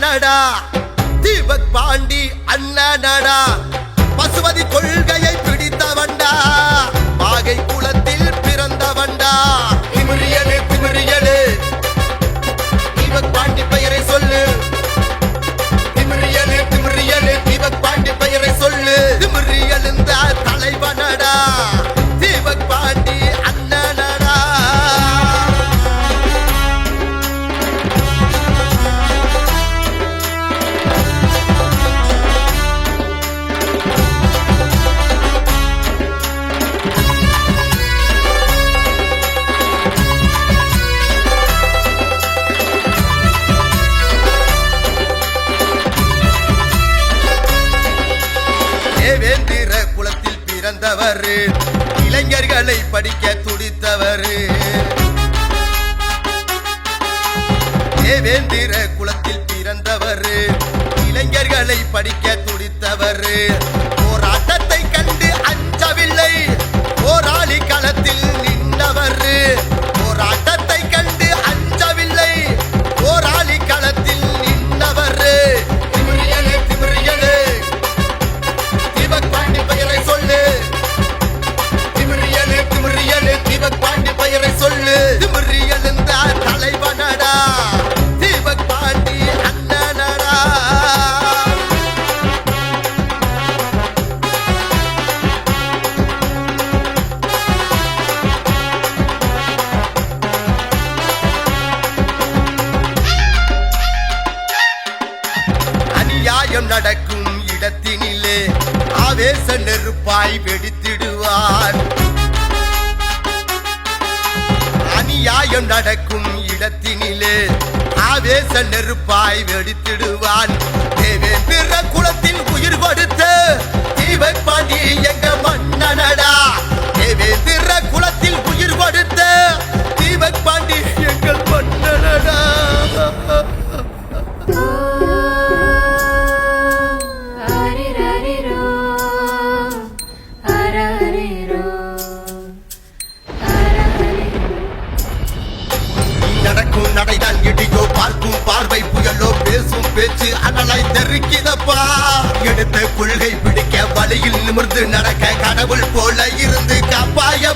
எழுந்த தலைவனடா தீபக் பாண்டி அண்ணா நடா பிறந்தவர் இளைஞர்களை படிக்க துடித்தவர். தேவேந்திர குலத்தில் பிறந்தவர். இளைஞர்களை படிக்க துடித்தவர். நியாயம் நடக்கும் இடத்தினிலே ஆவேச நெருப்பாய் வெடித்திடுவார். அநியாயம் நடக்கும் இடத்தினிலே ஆவேச நெருப்பாய் வெடித்திடுவான். தேவேந்திர குலத்தில் உயிர் கொடுத்த தீபக் பாண்டிய அனலாய் எடுத்த கொள்கை பிடிக்க வழியில் நிமிர்ந்து நடக்க கடவுள் போல இருந்து காப்பாய